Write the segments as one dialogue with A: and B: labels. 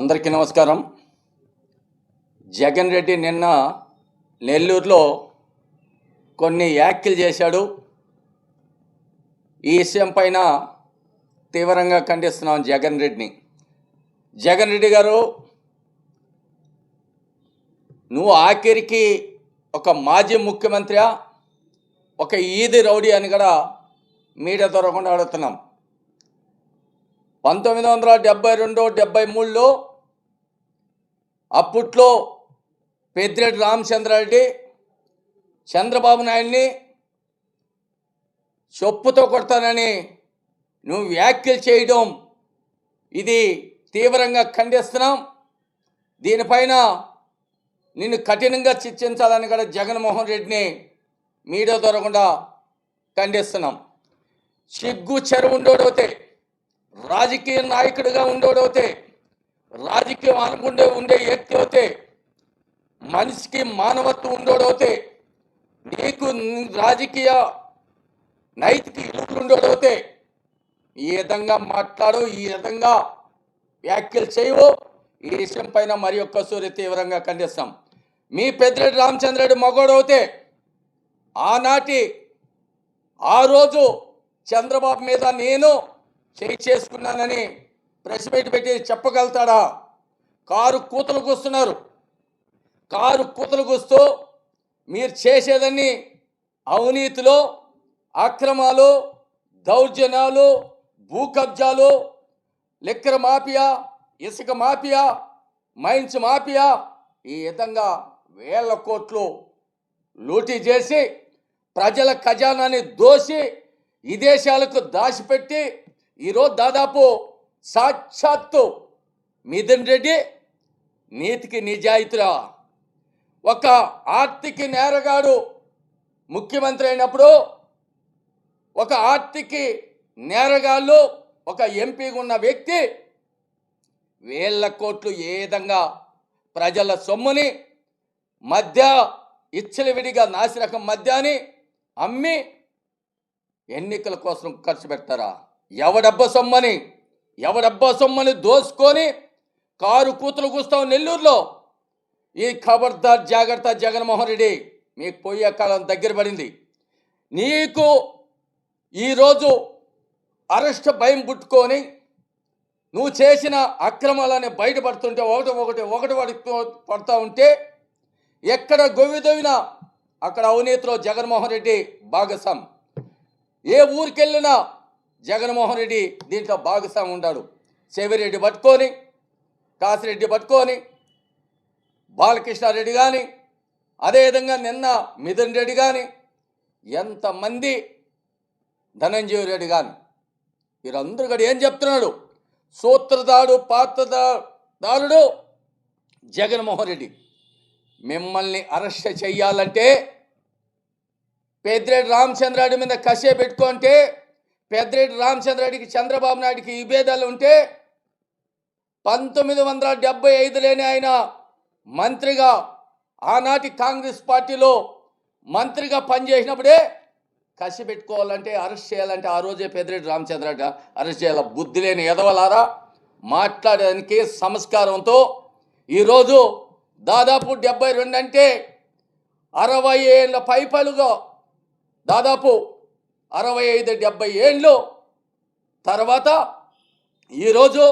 A: అందరికీ నమస్కారం. జగన్ రెడ్డి నిన్న నెల్లూరులో కొన్ని వ్యాఖ్యలు చేశాడు. ఈ విషయం పైన తీవ్రంగా ఖండిస్తున్నాం జగన్ రెడ్డిని. జగన్ రెడ్డి గారు నువ్వు ఆఖరికి ఒక మాజీ ముఖ్యమంత్రి ఒక ఈది రౌడీ అని కూడా మీడియా దొరకకుండా అడుగుతున్నాం. పంతొమ్మిది వందల డెబ్బై రెండు డెబ్బై మూడులో అప్పట్లో పెద్దిరెడ్డి రామచంద్రారెడ్డి చంద్రబాబు నాయుడిని చొప్పుతో కొడతానని నువ్వు వ్యాఖ్యలు చేయడం ఇది తీవ్రంగా ఖండిస్తున్నాం. దీనిపైన నిన్ను కఠినంగా శిక్షించాలని కూడా జగన్మోహన్ రెడ్డిని మీడియా దొరకకుండా ఖండిస్తున్నాం. సిగ్గు చెరువు ఉండోడవుతే రాజకీయ నాయకుడిగా ఉండోడవుతే రాజకీయం అనుకుండే ఉండే వ్యక్తి అవుతే మనిషికి మానవత్వం ఉండోడవుతే నీకు రాజకీయ నైతిక విలువలు ఉండోడవుతే ఈ విధంగా మాట్లాడు ఈ విధంగా వ్యాఖ్యలు చేయవు. ఈ విషయం పైన మరి ఒక్కసారి తీవ్రంగా ఖండిస్తాం. మీ పెద్దిరెడ్డి రామచంద్రెడ్డి మగోడవుతే ఆనాటి ఆ రోజు చంద్రబాబు మీద నేను చేయి చేసుకున్నానని ప్రెస్ మీట్ పెట్టి చెప్పగలుగుతాడా? కారు కూతలు కూస్తున్నారు. కారు కూతలు కూస్తూ మీరు చేసేదని అవినీతిలో అక్రమాలు దౌర్జన్యాలు భూ కబ్జాలు మాఫియా ఇసుక మాఫియా మైన్స్ మాఫియా ఈ విధంగా వేల కోట్లు లూటీ చేసి ప్రజల ఖజానాని దోసి విదేశాలకు దాచిపెట్టి ఈరోజు దాదాపు సాక్షాత్తు మిథున్ రెడ్డి నీతికి నిజాయితీరా. ఒక ఆర్థిక నేరగాడు ముఖ్యమంత్రి అయినప్పుడు ఒక ఆర్థిక నేరగాళ్ళు ఒక ఎంపీగా ఉన్న వ్యక్తి వేల కోట్లు ఏ విధంగా ప్రజల సొమ్ముని మధ్య ఇచ్చలవిడిగా నాసిరకం మద్యాన్ని అమ్మి ఎన్నికల కోసం ఖర్చు పెడతారా? ఎవడబ్బ సొమ్మని? ఎవరబ్బా సొమ్మని దోసుకొని కారు కూతురు కూస్తావు నెల్లూరులో? ఈ ఖబర్దార్ జాగ్రత్త జగన్మోహన్ రెడ్డి మీకు పోయే కాలం దగ్గర పడింది. నీకు ఈరోజు అరెస్ట్ భయం పుట్టుకొని నువ్వు చేసిన అక్రమాలని బయటపడుతుంటే ఒకటి ఒకటి ఒకటి పడుతూ పడుతూ ఉంటే ఎక్కడ గొవ్విదొవినా అక్కడ అవినీతిలో జగన్మోహన్ రెడ్డి భాగస్వామి ఏ ఊరికెళ్ళినా జగన్మోహన్ రెడ్డి దీంట్లో భాగస్వామి ఉంటాడు. చెవిరెడ్డి పట్టుకొని కాసిరెడ్డి పట్టుకొని బాలకృష్ణారెడ్డి కానీ అదేవిధంగా నిన్న మిథున్ రెడ్డి కానీ ఎంతమంది ధనంజయ రెడ్డి కానీ వీరందరూ కూడా ఏం చెప్తున్నాడు? సూత్రధాడు పాత్రదారుడు జగన్మోహన్ రెడ్డి. మిమ్మల్ని అరెస్ట్ చేయాలంటే పెద్దిరెడ్డి రామచంద్రారెడ్డి మీద కసే పెట్టుకుంటే పెద్దిరెడ్డి రామచంద్రారెడ్డికి చంద్రబాబు నాయుడికి విభేదాలు ఉంటే పంతొమ్మిది వందల డెబ్బై ఐదులోనే ఆయన మంత్రిగా ఆనాటి కాంగ్రెస్ పార్టీలో మంత్రిగా పనిచేసినప్పుడే కసి పెట్టుకోవాలంటే అరెస్ట్ చేయాలంటే ఆ రోజే పెద్దిరెడ్డి రామచంద్రరెడ్డి అరెస్ట్ చేయాల బుద్ధి లేని ఎదవలారా. మాట్లాడడానికి సంస్కారంతో ఈరోజు దాదాపు డెబ్బై రెండు అంటే అరవై ఏళ్ళ పైపలుగా దాదాపు అరవై ఐదు డెబ్బై ఏళ్ళు తర్వాత ఈరోజు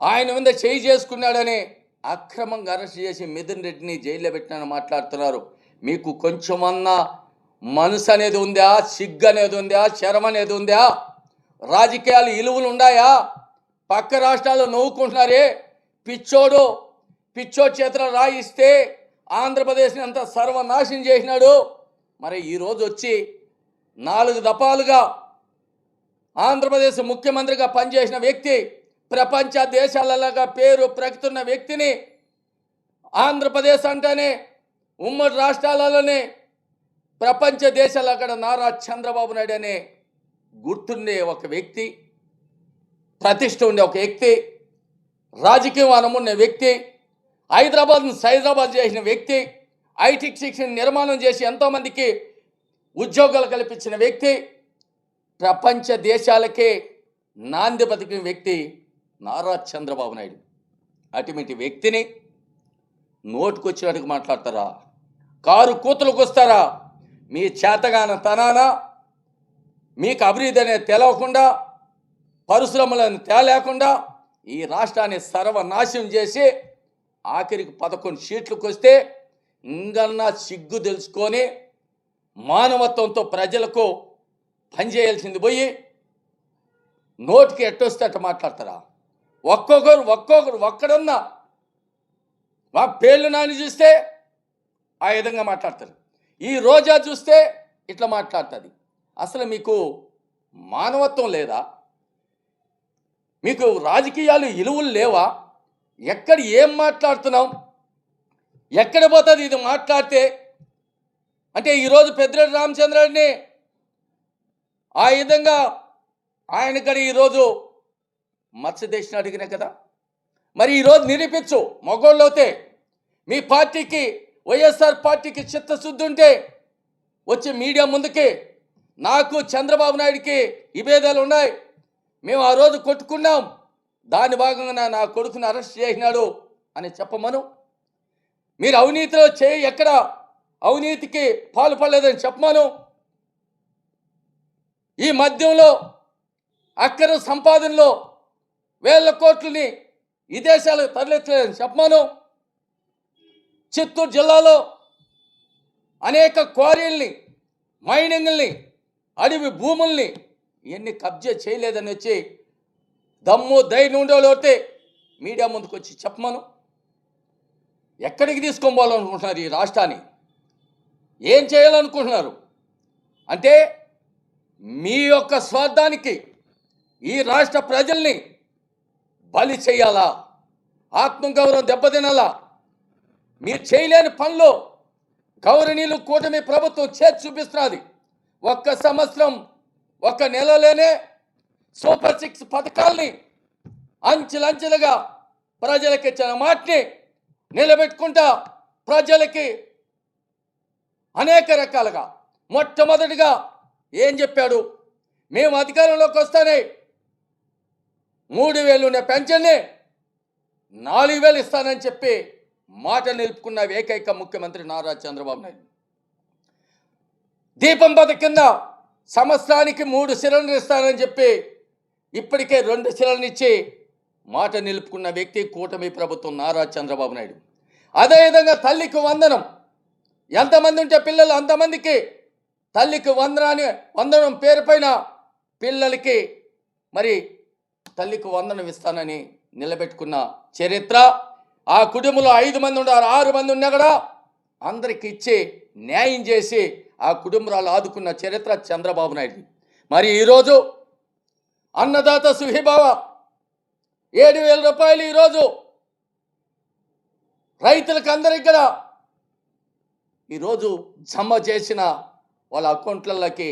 A: ఆయన మీద చేయి చేసుకున్నాడని అక్రమంగా అరెస్ట్ చేసి మిథున్ రెడ్డిని జైల్లో పెట్టినని మాట్లాడుతున్నారు. మీకు కొంచెమన్నా మనసు అనేది ఉందా? సిగ్గు అనేది ఉందా? శరం అనేది ఉందా? రాజకీయాలు ఇలువలు ఉన్నాయా? పక్క రాష్ట్రాల్లో నవ్వుకుంటున్నారే? పిచ్చోడు పిచ్చోడు చేతుల రాయిస్తే ఆంధ్రప్రదేశ్ని అంత సర్వనాశనం చేసినాడు. మరి ఈరోజు వచ్చి నాలుగు దఫాలుగా ఆంధ్రప్రదేశ్ ముఖ్యమంత్రిగా పనిచేసిన వ్యక్తి ప్రపంచ దేశాలలాగా పేరు ప్రకటున్న వ్యక్తిని ఆంధ్రప్రదేశ్ అంటేనే ఉమ్మడి రాష్ట్రాలలోనే ప్రపంచ దేశాలు అక్కడ నారా చంద్రబాబు నాయుడు అనే గుర్తుండే ఒక వ్యక్తి ప్రతిష్ట ఉండే ఒక వ్యక్తి రాజకీయం అనమున్న వ్యక్తి హైదరాబాద్ను సైదరాబాద్ చేసిన వ్యక్తి ఐటీ శిక్షణ నిర్మాణం చేసి ఎంతోమందికి ఉద్యోగాలు కల్పించిన వ్యక్తి ప్రపంచ దేశాలకే నాంది బతికిన వ్యక్తి నారా చంద్రబాబు నాయుడు. అటువంటి వ్యక్తిని నోటుకొచ్చినట్టుగా మాట్లాడతారా? కారు కూతులకు వస్తారా? మీ చేతగాన తనాన? మీకు అభివృద్ధి అనేది తెలవకుండా పరిశ్రమలను తేలేకుండా ఈ రాష్ట్రాన్ని సర్వనాశనం చేసి ఆఖరికి పదకొండు సీట్లకు వస్తే ఇంకన్నా సిగ్గు తెలుసుకొని మానవత్వంతో ప్రజలకు పనిచేయాల్సింది పోయి నోటికి ఎట్టొస్తే అట్ట మాట్లాడతారా? ఒక్కొక్కరు ఒక్కొక్కరు ఒక్కడన్నా మా పేర్లు నాని చూస్తే ఆ విధంగా మాట్లాడతారు. ఈ రోజా చూస్తే ఇట్లా మాట్లాడుతుంది. అసలు మీకు మానవత్వం లేదా? మీకు రాజకీయాలు ఇలువలు లేవా? ఎక్కడ ఏం మాట్లాడుతున్నాం? ఎక్కడ పోతుంది ఇది మాట్లాడితే అంటే ఈరోజు పెద్దిరెడ్డి రామచంద్రాడిని ఆ విధంగా ఆయన కూడా ఈరోజు మత్స్యదేశం అడిగినా కదా? మరి ఈరోజు నిరూపించు మగోళ్ళు అవుతే మీ పార్టీకి వైఎస్ఆర్ పార్టీకి చిత్తశుద్ధి ఉంటే వచ్చి మీడియా ముందుకి నాకు చంద్రబాబు నాయుడికి విభేదాలు ఉన్నాయి. మేము ఆ రోజు కొట్టుకున్నాం. దాని భాగంగా నా కొడుకుని అరెస్ట్ చేసినాడు అని చెప్పమను. మీరు అవినీతిలో చేయి ఎక్కడ? అవినీతికి పాల్పడలేదని చెప్పమాను. ఈ మద్యంలో అక్కర సంపాదనలో వేల కోట్లని విదేశాలకు తరలించలేదని చెప్పమాను. చిత్తూరు జిల్లాలో అనేక క్వారీల్ని మైనింగ్ని అడవి భూముల్ని ఇవన్నీ కబ్జా చేయలేదని వచ్చి దమ్ము ధైర్యం ఉండేవాళ్ళైతే మీడియా ముందుకు వచ్చి చెప్పమను. ఎక్కడికి తీసుకోబోవాలనుకుంటున్నారు ఈ రాష్ట్రాన్ని? ఏం చేయాలనుకుంటున్నారు? అంటే మీ యొక్క స్వార్థానికి ఈ రాష్ట్ర ప్రజల్ని బలి చేయాలా? ఆత్మగౌరవం దెబ్బతినాలా? మీరు చేయలేని పనులు గౌరవనీయులు కూటమి ప్రభుత్వం చేతి చూపిస్తున్నది. ఒక్క సంవత్సరం ఒక్క నెలలోనే సూపర్ సిక్స్ పథకాల్ని అంచెలంచెలుగా ప్రజలకి ఇచ్చిన మాటని నిలబెట్టుకుంటా ప్రజలకి అనేక రకాలుగా. మొట్టమొదటిగా ఏం చెప్పాడు? మేము అధికారంలోకి వస్తానే మూడు వేలు ఉన్న పెన్షన్ని నాలుగు వేలు ఇస్తానని చెప్పి మాట నిలుపుకున్న ఏకైక ముఖ్యమంత్రి నారా చంద్రబాబు నాయుడు. దీపం పథకం కింద సంవత్సరానికి మూడు సిలిండర్ ఇస్తానని చెప్పి ఇప్పటికే రెండు సిలిండర్ ఇచ్చి మాట నిలుపుకున్న వ్యక్తి కూటమి ప్రభుత్వం నారా చంద్రబాబు నాయుడు. అదేవిధంగా తల్లికి వందనం ఎంతమంది ఉంటే పిల్లలు అంతమందికి? తల్లికి వందనాన్ని వందనం పేరు పైన పిల్లలకి. మరి తల్లికి వందనం ఇస్తానని నిలబెట్టుకున్న చరిత్ర. ఆ కుటుంబంలో ఐదు మంది ఉన్నారు ఆరు మంది ఉన్నా కూడా అందరికి ఇచ్చి న్యాయం చేసి ఆ కుటుంబాలు ఆదుకున్న చరిత్ర చంద్రబాబు నాయుడు మరి ఈరోజు అన్నదాత సుఖీభావ ఏడు వేల రూపాయలు ఈరోజు రైతులకు అందరికి కూడా ఈరోజు జమ చేసిన వాళ్ళ అకౌంట్లలోకి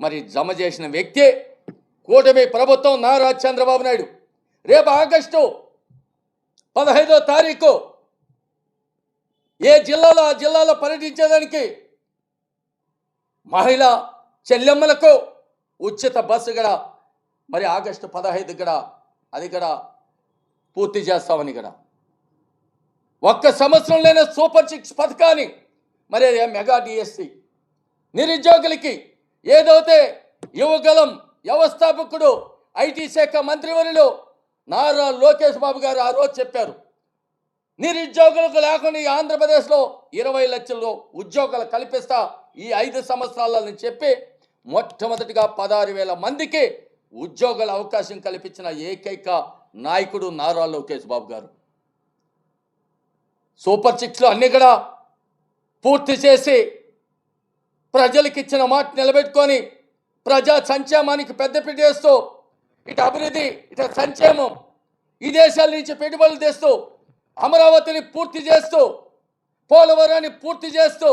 A: మరి జమ చేసిన వ్యక్తి కూటమి ప్రభుత్వం నారా చంద్రబాబు నాయుడు. రేపు ఆగస్టు పదహైదో తారీఖు ఏ జిల్లాలో ఆ జిల్లాలో పర్యటించేదానికి మహిళ చెల్లెమ్మలకు ఉచిత బస్సు కూడా మరి ఆగస్టు పదహైదు కూడా అది కూడా పూర్తి చేస్తామని కూడా ఒక్క సంవత్సరంలోనే సూపర్ సిక్స్ పథకాన్ని మరి మెగా డిఎస్సి. నిరుద్యోగులకి ఏదైతే యువగలం వ్యవస్థాపకుడు ఐటీ శాఖ మంత్రివర్యులు నారా లోకేష్ బాబు గారు ఆ రోజు చెప్పారు నిరుద్యోగులకు లేకుండా ఈ ఆంధ్రప్రదేశ్లో ఇరవై లక్షలు ఉద్యోగాలు కల్పిస్తా ఈ ఐదు సంవత్సరాలని చెప్పి మొట్టమొదటిగా పదహారు వేల మందికి ఉద్యోగాల అవకాశం కల్పించిన ఏకైక నాయకుడు నారా లోకేష్ బాబు గారు. సూపర్ సిక్స్లో అన్ని కూడా పూర్తి చేసి ప్రజలకు ఇచ్చిన మాట నిలబెట్టుకొని ప్రజా సంక్షేమానికి పెద్దపీట వేస్తూ ఇటు అభివృద్ధి ఇటు సంక్షేమం ఈ దేశాల నుంచి పెట్టుబడులు తెస్తూ అమరావతిని పూర్తి చేస్తూ పోలవరాన్ని పూర్తి చేస్తూ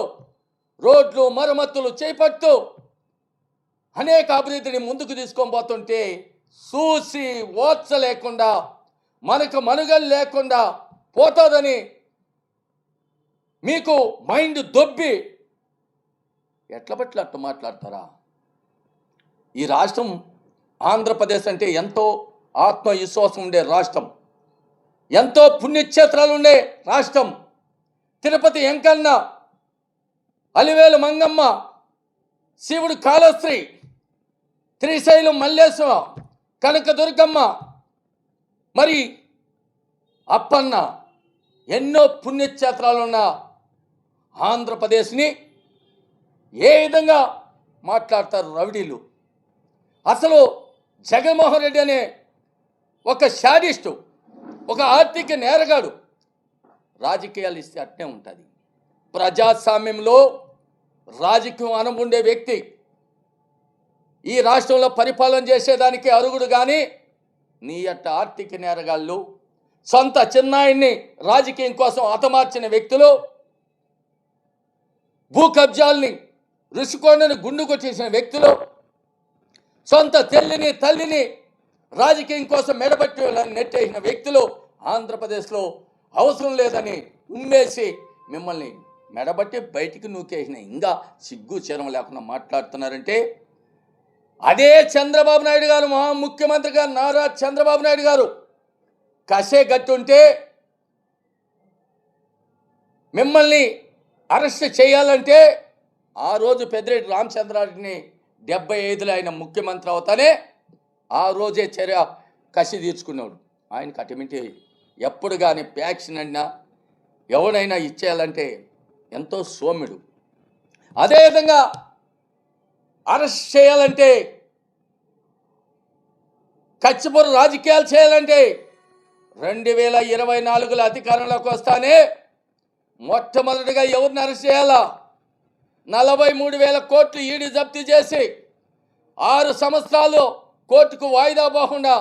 A: రోడ్లు మరమ్మతులు చేపడుతూ అనేక అభివృద్ధిని ముందుకు తీసుకొని పోతుంటే చూసి ఓర్చ లేకుండా మనకు మనుగలు లేకుండా పోతుందని మీకు మైండ్ దొబ్బి ఎట్ల బట్ల అట్టు మాట్లాడతారా? ఈ రాష్ట్రం ఆంధ్రప్రదేశ్ అంటే ఎంతో ఆత్మవిశ్వాసం ఉండే రాష్ట్రం. ఎంతో పుణ్యక్షేత్రాలు ఉండే రాష్ట్రం. తిరుపతి వెంకన్న అలివేలు మంగమ్మ శివుడు కాళశ్రీ శ్రీశైలం మల్లేశ్వర కనకదుర్గమ్మ మరి అప్పన్న ఎన్నో పుణ్యక్షేత్రాలున్న ఆంధ్రప్రదేశ్ని ఏ విధంగా మాట్లాడతారు రవిడీలు అసలు జగన్మోహన్ రెడ్డి అనే ఒక శాడిస్టు ఒక ఆర్థిక నేరగాడు రాజకీయాలు ఇస్తే అట్నే ఉంటుంది. ప్రజాస్వామ్యంలో రాజకీయం అనుముండే వ్యక్తి ఈ రాష్ట్రంలో పరిపాలన చేసేదానికి అరుగుడు కానీ నీ యొక్క ఆర్థిక నేరగాళ్ళు సొంత చిన్నాయిని రాజకీయం కోసం హతమార్చిన వ్యక్తులు భూ కబ్జాల్ని రుషికొండని గుండుకు చేసిన వ్యక్తులు సొంత తల్లిని తల్లిని రాజకీయం కోసం మెడబట్టి నెట్టేసిన వ్యక్తులు ఆంధ్రప్రదేశ్లో అవసరం లేదని ఉమ్మేసి మిమ్మల్ని మెడబట్టి బయటికి నూకేసిన ఇంకా సిగ్గు చీరం లేకుండా మాట్లాడుతున్నారంటే అదే చంద్రబాబు నాయుడు గారు మహా ముఖ్యమంత్రి గారు నారా చంద్రబాబు నాయుడు గారు. కసే గట్టుంటే మిమ్మల్ని అరెస్ట్ చేయాలంటే ఆ రోజు పెద్దిరెడ్డి రామచంద్రారెడ్డిని డెబ్బై ఐదులో ఆయన ముఖ్యమంత్రి అవుతానే ఆ రోజే చర్య కసి తీర్చుకున్నాడు. ఆయన కటిమిటి ఎప్పుడు కానీ ప్యాక్షన్ అయినా ఎవడైనా ఇచ్చేయాలంటే ఎంతో సోమ్యుడు. అదేవిధంగా అరెస్ట్ చేయాలంటే ఖచ్చిపూర్ రాజకీయాలు చేయాలంటే రెండు వేల ఇరవై నాలుగులో అధికారంలోకి వస్తానే మొట్టమొదటిగా ఎవరిని అరెస్ట్ చేయాలా? నలభై మూడు వేల కోట్లు ఈడీ జప్తు చేసి ఆరు సంవత్సరాలు కోర్టుకు వాయిదా పోకుండా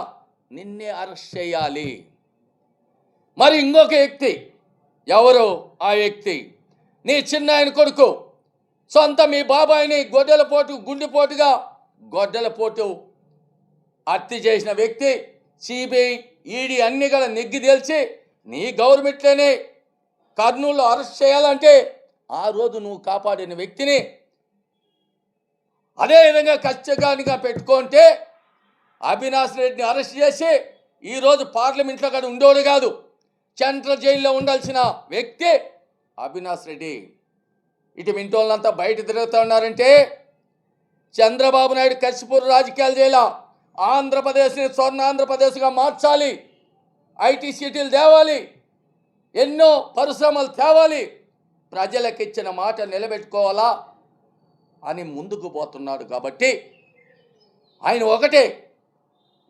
A: నిన్నే అరెస్ట్ చేయాలి. మరి ఇంకొక వ్యక్తి ఎవరు ఆ వ్యక్తి? నీ చిన్న ఆయన కొడుకు సొంత మీ బాబాయిని గొడ్డల పోటు గుండెపోటుగా గొడ్డల పోటు హత్య చేసిన వ్యక్తి సిబిఐ ఈడీ అన్ని కూడా నెగ్గి తేల్చి నీ గవర్నమెంట్లోనే కర్నూలు అరెస్ట్ చేయాలంటే ఆ రోజు నువ్వు కాపాడిన వ్యక్తిని అదేవిధంగా కష్టగానిగా పెట్టుకుంటే అవినాష్ రెడ్డిని అరెస్ట్ చేసి ఈరోజు పార్లమెంట్లో కూడా ఉండేవాడు కాదు. సెంట్రల్ జైల్లో ఉండాల్సిన వ్యక్తి అవినాష్ రెడ్డి. ఇటు మింటోళ్ళంతా బయట తిరుగుతూ ఉన్నారంటే చంద్రబాబు నాయుడు కసిపూర్ రాజకీయాలు చేయాల? ఆంధ్రప్రదేశ్ని స్వర్ణ ఆంధ్రప్రదేశ్గా మార్చాలి. ఐటీ సిటీలు తేవాలి. ఎన్నో పరిశ్రమలు తేవాలి. ప్రజలకు ఇచ్చిన మాట నిలబెట్టుకోవాలా అని ముందుకు పోతున్నాడు కాబట్టి ఆయన ఒకటే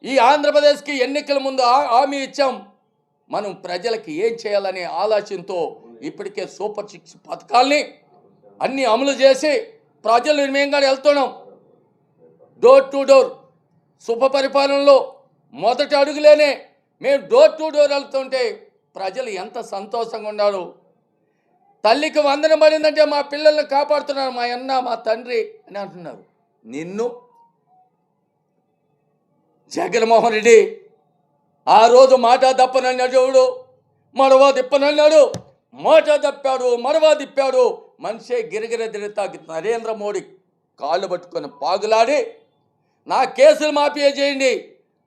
A: ఈ ఆంధ్రప్రదేశ్కి ఎన్నికల ముందు హామీ ఇచ్చాం. మనం ప్రజలకి ఏం చేయాలనే ఆలోచనతో ఇప్పటికే సూపర్ సిక్స్ పథకాల్ని అన్ని అమలు చేసి ప్రజలు మేము వెళ్తున్నాం. డోర్ టు డోర్ శుభ పరిపాలనలో మొదటి అడుగులేనే మేము డోర్ టు డోర్ వెళ్తుంటే ప్రజలు ఎంత సంతోషంగా ఉన్నారు. తల్లికి వందన పడిందంటే మా పిల్లల్ని కాపాడుతున్నారు. మా అన్న మా తండ్రి అని అంటున్నారు. నిన్ను జగన్మోహన్ రెడ్డి ఆ రోజు మాట దప్పనన్నాడు ఎవడు మడవ తిప్పనన్నాడు. మాట తప్పాడు మడవ తిప్పాడు. మనిషే గిరిగిర తిరుగుతాకి నరేంద్ర మోడీ కాళ్ళు పట్టుకొని పాగులాడి నా కేసులు మాఫీ చేయండి.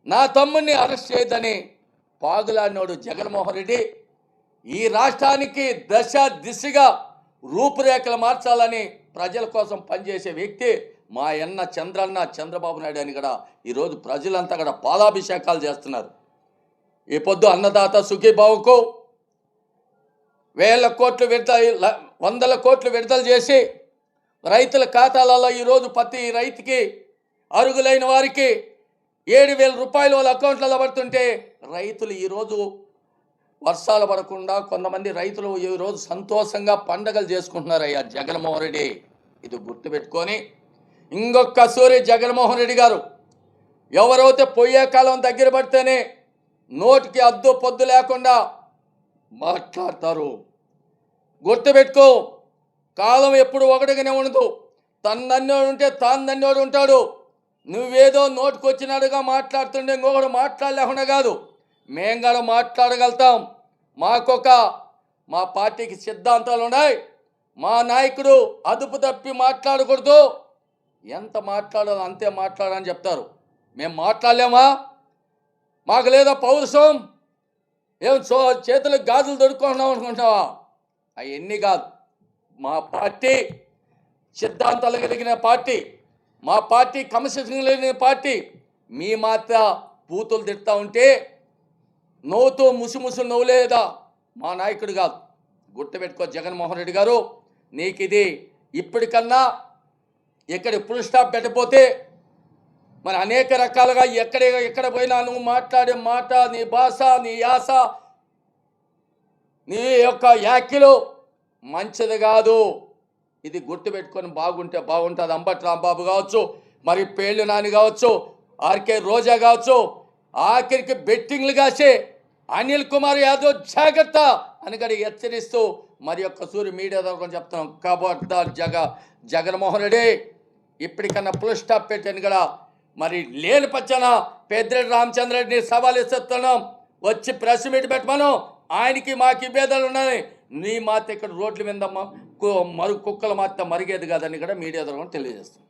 A: నా తమ్ముడిని అరెస్ట్ చేయొద్దని పాగులాడినోడు జగన్మోహన్ రెడ్డి. ఈ రాష్ట్రానికి దశ దిశగా రూపురేఖలు మార్చాలని ప్రజల కోసం పనిచేసే వ్యక్తి మా అన్న చంద్రన్న చంద్రబాబు నాయుడు అని కూడా ఈరోజు ప్రజలంతా కూడా పాలాభిషేకాలు చేస్తున్నారు. ఈ పొద్దు అన్నదాత సుఖీబాబుకు వేల కోట్లు విడుదల వందల కోట్లు విడుదల చేసి రైతుల ఖాతాలలో ఈరోజు ప్రతి రైతుకి అరుగులైన వారికి ఏడు వేల రూపాయలు వాళ్ళ అకౌంట్లలో పడుతుంటే రైతులు ఈరోజు వర్షాలు పడకుండా కొంతమంది రైతులు ఈరోజు సంతోషంగా పండగలు చేసుకుంటున్నారు అయ్యా జగన్మోహన్ రెడ్డి. ఇది గుర్తుపెట్టుకొని ఇంకొక జగన్మోహన్ రెడ్డి గారు. ఎవరైతే పోయే కాలం దగ్గర పడితేనే నోటికి అద్దు పొద్దు లేకుండా మాట్లాడతారు. గుర్తుపెట్టుకో కాలం ఎప్పుడు ఒకటిగానే ఉండదు. తన్నన్నోడు ఉంటే తాను నన్నోడు ఉంటాడు. నువ్వేదో నోటికొచ్చినట్టుగా మాట్లాడుతుండే ఇంకొకడు మాట్లాడలేకుండా కాదు. మేము కూడా మాట్లాడగలుగుతాం. మాకొక మా పార్టీకి సిద్ధాంతాలు ఉన్నాయి. మా నాయకుడు అదుపు తప్పి మాట్లాడకూడదు. ఎంత మాట్లాడాలో అంతే మాట్లాడని చెప్తారు. మేము మాట్లాడలేమా? మాకు లేదా పౌరుషం? ఏం సో చేతులకు గాజులు దొరుకుతున్నాం అనుకుంటున్నావా? అవన్నీ కాదు. మా పార్టీ సిద్ధాంతాలు కలిగిన పార్టీ. మా పార్టీ క్రమశిక్షణ లేని పార్టీ మీ మాత్ర బూతులు తిడతా ఉంటే నవ్వుతూ ముసుముసు నవ్వులేదా? మా నాయకుడు కాదు. గుర్తుపెట్టుకో జగన్మోహన్ రెడ్డి గారు నీకు ఇది ఇప్పటికన్నా ఇక్కడ ఫుల్ స్టాప్ పెట్టపోతే మరి అనేక రకాలుగా ఎక్కడ ఎక్కడ పోయినా నువ్వు మాట్లాడే మాట నీ భాష నీ యాస నీ యొక్క యాఖ్యలు మంచిది కాదు. ఇది గుర్తుపెట్టుకొని బాగుంటే బాగుంటుంది. అంబటి రాంబాబు కావచ్చు మరి పేళ్ళు నాని కావచ్చు ఆర్కే రోజా కావచ్చు ఆఖరికి బెట్టింగ్లు కాసే అనిల్ కుమార్ యాదవ్ జాగ్రత్త అని కూడా హెచ్చరిస్తూ మరి యొక్క సూర్య మీడియా ద్వారా చెప్తున్నాం. కాబట్టి జగ జగన్మోహన్ రెడ్డి ఇప్పటికన్నా ఫుల్ స్టాప్ పెట్టాను కూడా మరి లేని పచ్చన పెద్దిరెడ్డి రామచంద్రరెడ్డిని సవాల్ ఇస్తున్నాం వచ్చి ప్రెస్ మీట్ పెట్టమను. ఆయనకి మాకు ఇబ్బందులు ఉన్నాయి నీ మాత ఇక్కడ రోడ్ల మీద మరు కుక్కలు మాత్రం మరిగేది కాదని కూడా మీడియా ద్వారా తెలియజేస్తుంది